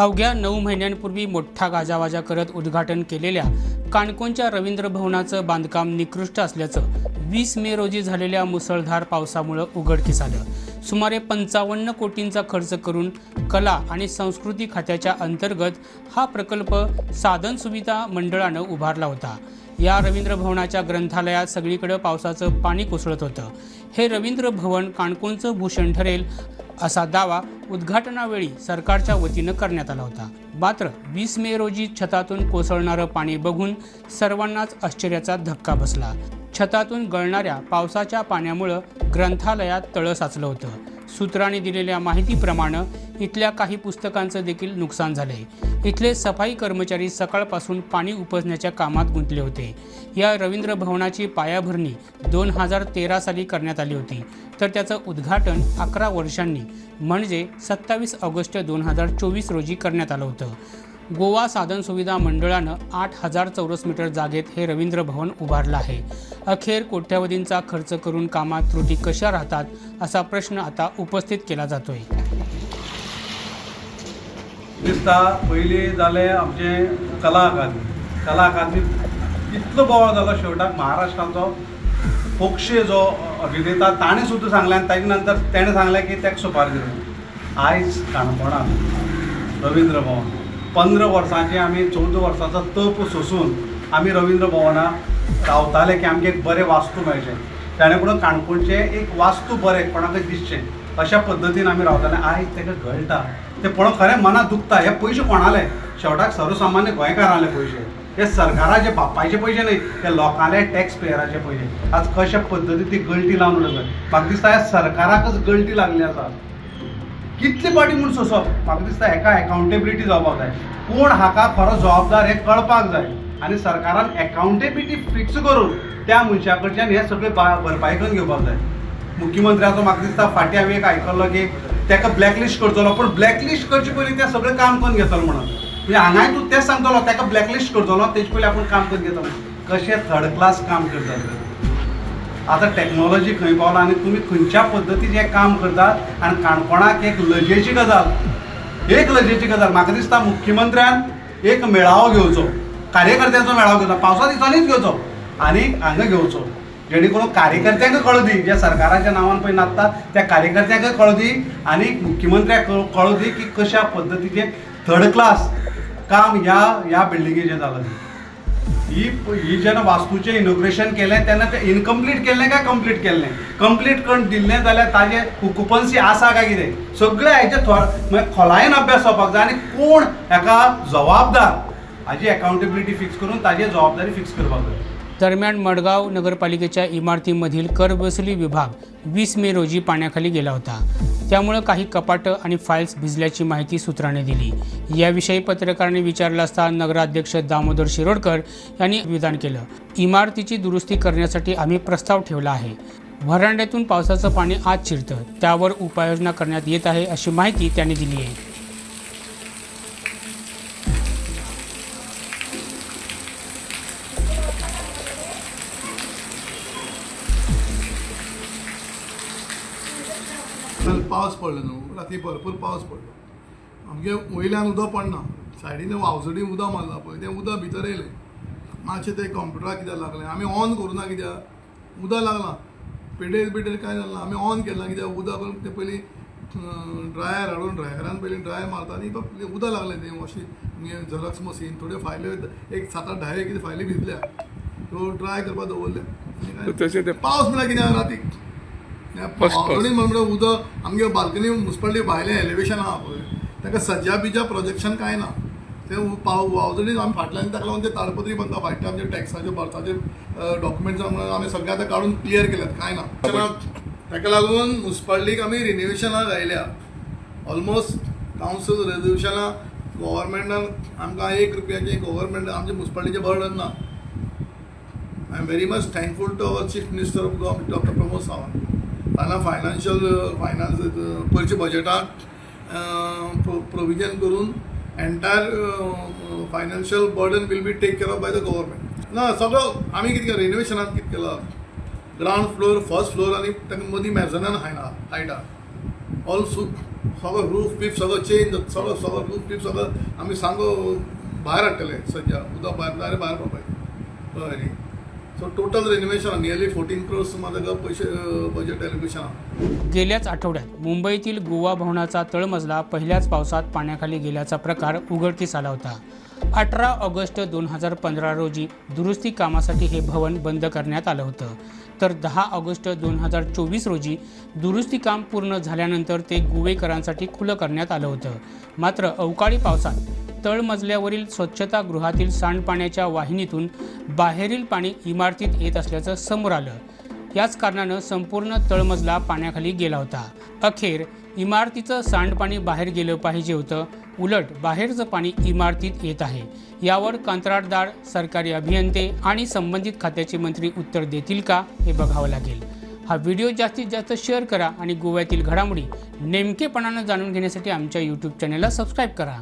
अवघ्या नऊ महिन्यांपूर्वी मोठा गाजावाजा करत उद्घाटन केलेल्या काणकोणच्या रवींद्र भवनाचं बांधकाम निकृष्ट असल्याचं वीस मे रोजी झालेल्या मुसळधार पावसामुळं उघडकीस आलं. सुमारे पंचावन्न कोटींचा खर्च करून कला आणि संस्कृती खात्याच्या अंतर्गत हा प्रकल्प साधन सुविधा मंडळानं उभारला होता. या रवींद्र भवनाच्या ग्रंथालयात सगळीकडं पावसाचं पाणी कोसळत होतं. हे रवींद्र भवन काणकोणचं भूषण ठरेल असा दावा उद्घाटनावेळी सरकारच्या वतीनं करण्यात आला होता. मात्र वीस मे रोजी छतातून कोसळणारं पाणी बघून सर्वांनाच आश्चर्याचा धक्का बसला. छतातून गळणाऱ्या पावसाच्या पाण्यामुळं ग्रंथालयात तळं साचलं होतं. सूत्रांनी दिलेल्या माहितीप्रमाणे इथल्या काही पुस्तकांचं देखील नुकसान झालं. आहे इथले सफाई कर्मचारी सकाळपासून पाणी उपसण्याच्या कामात गुंतले होते. या रवींद्र भवनाची पायाभरणी दोन हजार तेरा साली करण्यात आली होती. तर त्याचं उद्घाटन अकरा वर्षांनी म्हणजे सत्तावीस ऑगस्ट दोन हजार चोवीस रोजी करण्यात आलं होतं. गोवा साधन सुविधा मंडळानं आठ हजार चौरस मीटर जागेत हे रवींद्र भवन उभारलं आहे. अखेर कोट्यावधींचा खर्च करून कामात त्रुटी कशा राहतात असा प्रश्न आता उपस्थित केला जातोय. दिसता पयलीं जालें आमचें कला अकादमी. कला अकादमी इतलो बोवाळ जालो शेवटाक महाराष्ट्राचो पोक्षे जो अभिनेता ताणें सुद्दां सांगलें आनी ताजे नंतर तेणें सांगलें की ताका सुपारी दिली. आयज काणकोणांत रवींद्र भवन. पंदरा वर्सांचे आमी चवदा वर्सांचो तप सोंसून आमी रविंद्र भवनाक रावताले की आमकां एक बरें वास्तू मेळचें ताणें करून काणकोणचें एक वास्तू बरें कोणाकय दिसचें अशा पद्दतीन आमी रावताले. आयज ताका गळटा तें पळोवन खरें मनां दुखता हे पयशे कोणाले? शेवटाक सर्वसामान्य गोंयकारांले पयशे हे सरकाराचे बापायचे पयशे न्ही ते लोकांले टॅक्स पेयराचे पयशे आज कशा पद्दतीन ती गळटी लावन उडयतात म्हाका दिसता ह्या सरकाराकच गळटी लागली आसा कितली पाटी म्हूण सोंसप म्हाका दिसता हेका एकावंटेबिलिटी जावपाक जाय कोण हाका खरो जबाबदार हें कळपाक जाय. आनी सरकारान एकावंटेबिलिटी फिक्स करून त्या मनशा कडच्यान हे सगळे भरपाई करून घेवपाक जाय. मुख्यमंत्र्याचो म्हाका दिसता फाटीं हांवें एक आयकल्लो की ताका ब्लॅकलिस्ट करतलो पूण ब्लॅकलिस्ट करचे पयलीं तें सगळें काम करून घेतलो म्हणून. म्हणजे हांगाय तूं तेंच सांगतलो ताका ब्लॅकलिस्ट करतलो तेजे पयलीं आपूण काम करून घेतलो कशें थर्ड क्लास काम करतात आतां टॅक्नॉलॉजी खंय पावला आनी तुमी खंयच्या पद्दतीन हें काम करतात आनी काणकोणाक एक लजेची गजाल एक लजेची गजाल. म्हाका दिसता मुख्यमंत्र्यान एक मेळावो घेवचो कार्यकर्त्यांचो मेळावो घेवचो पावसा दिसांनीच घेवचो आनी हांगा घेवचो. जेणे करून कार्यकर्त्यांक कळदी जे सरकाराच्या नांवान पळय नाचता त्या कार्यकर्त्यांक कळदी आनी मुख्यमंत्र्याक कळदी दी की कशा पद्दतीचें थर्ड क्लास काम ह्या ह्या बिल्डिंगेचें जालां ही ही जेन्ना वास्तूचें इनोग्रेशन केलें तेन्ना तें इनकम्प्लीट केल्लें काय कंप्लीट केल्लें कंप्लीट करून दिल्लें जाल्यार ताजें कुकुपन्सी आसा काय कितें सगळें हाचे थोडे म्हणजे खोलायेन अभ्यास जावपाक जाय आनी कोण? हेका जबाबदार. हाजी अकाउंटेबिलिटी फिक्स करून ताजी जबाबदारी फिक्स करपाक जाय. दरम्यान मडगाव नगरपालिकेच्या इमारतीमधील करवसुली विभाग वीस मे रोजी पाण्याखाली गेला होता. त्यामुळं काही कपाटं आणि फाईल्स भिजल्याची माहिती सूत्रांनी दिली. याविषयी पत्रकारांनी विचारलं असता नगराध्यक्ष दामोदर शिरोडकर यांनी विधान केलं. इमारतीची दुरुस्ती करण्यासाठी आम्ही प्रस्ताव ठेवला आहे. व्हरांड्यातून पावसाचं पाणी आत शिरतं. त्यावर उपाययोजना करण्यात येत आहे अशी माहिती त्यांनी दिली आहे. पावस पडलो न्हू राती भरपूर पावस पडलो. आमगे वयल्यान उदक पडना सायडीन वावजडी उदक मारला पळय तें उदक भितर येयलें मातशें तें कंप्युटराक कित्याक लागलें? आमी ऑन करुना कित्याक? उदक लागलां. पेडेर बिडेर कांय जालें ना आमी ऑन केलां कित्याक? उदक तें पयलीं ड्रायर हाडून ड्रायरान पयलीं ड्राय मारता आनी उदक लागलें तें वॉशींग झेरॉक्स मशीन थोड्यो फायल्यो एक सात आठ धा एक कितें फायली भिजल्या. त्यो ड्राय करपाक दवरल्या. पावस म्हळ्यार कितें रातीक पावसाळी म्हणल्यार उदक आमगे बाल्कनी मुन्सिपालिटी भायलें एलिवेशन आहा पळय ताका सज्या बिजा प्रोजेक्शन कांय ना? ते पाव वावजडी आमी फाटल्यान ताका लागून ते ताडपत्री बांदता फाटल्या आमचे टॅक्साचे भरताचे डॉक्युमेंट्स आमी सगळे आतां काडून क्लियर केल्यात. कांय ना? ताका लागून मुन्सिपालिटीक आमी रिन्युवेशनाक आयल्या ऑलमोस्ट कावन्सील रेजोल्युशनां गव्हर्मेंटान आमकां एक रुपयाचें गव्हर्मेंट आमच्या मुन्सिपालिटीचें बर्डन ना. I am very much thankful to our chief minister of government doctor Pramod Sawant ताणें फायनान्शियल फायनान्स पयलींच्या बजेटाक प्रोविजन करून entire financial burden will be take care of by the government ना सगळो आमी कितें केलं? रिनोवेशनाक कितें केलां? ग्रावंड फ्लोर फर्स्ट फ्लोर आनी ताका मदीं मेजनान हायना हायटा ऑल सू सगळं रूफ बीफ सगळं चेंज सगळं सगळं रूफ बीफ सगळं आमी सांगो भायर हाडटले सद्या उदक भायर भायर पडपाय कळ्ळें न्ही so total renovation nearly fourteen crores सुमार पैसे बजेट रेनोवेशन गेल्याच आठवड्यात मुंबईतील गोवा भवनाचा तळमजला पहिल्याच पावसात पाण्याखाली गेल्याचा प्रकार उघडकीस आला होता. अठरा ऑगस्ट दोन हजार पंधरा रोजी दुरुस्ती कामासाठी हे भवन बंद करण्यात आलं होतं. तर दहा ऑगस्ट दोन हजार चोवीस रोजी दुरुस्ती काम पूर्ण झाल्यानंतर ते गोवेकरांसाठी खुलं करण्यात आलं होतं. मात्र अवकाळी पावसात तळमजल्यावरील स्वच्छतागृहातील सांडपाण्याच्या वाहिनीतून बाहेरील पाणी इमारतीत येत असल्याचं समोर आलं. याच कारणानं संपूर्ण तळमजला पाण्याखाली गेला होता. अखेर इमारतीचं सांडपाणी बाहेर गेलं पाहिजे होतं. उलट बाहेरचं पाणी इमारतीत येत आहे. यावर कंत्राटदार सरकारी अभियंते आणि संबंधित खात्याचे मंत्री उत्तर देतील का हे बघावं लागेल. हा व्हिडिओ जास्तीत जास्त शेअर करा आणि गोव्यातील घडामोडी नेमकेपणानं जाणून घेण्यासाठी आमच्या यूट्यूब चॅनलला सबस्क्राईब करा.